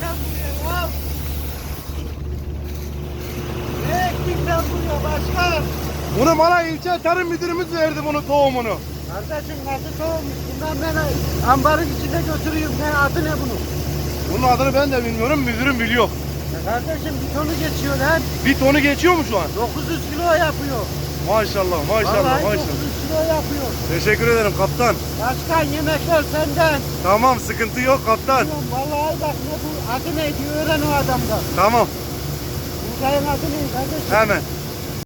sen buraya lan? Ne? Bunu bana ilçe tarım müdürümüz verdi bunu tohumunu. Kardeşim nasıl tohummuş? Bundan ben ambarın içinde götürüyorum. Ne adı ne bunun? Bunun adını ben de bilmiyorum. Müdürüm biliyor. Ya kardeşim bir tonu geçiyor lan. Bir tonu geçiyor mu şu an? 900 kilo yapıyor. Maşallah, maşallah, Vallahi maşallah. 900 kilo yapıyor. Teşekkür ederim kaptan. Başkan yemekler senden. Tamam, sıkıntı yok kaptan. Vallahi bak ne bu adı neydi öğren o adamdan. Tamam, Buğdayın adı ne kardeşim? hemen.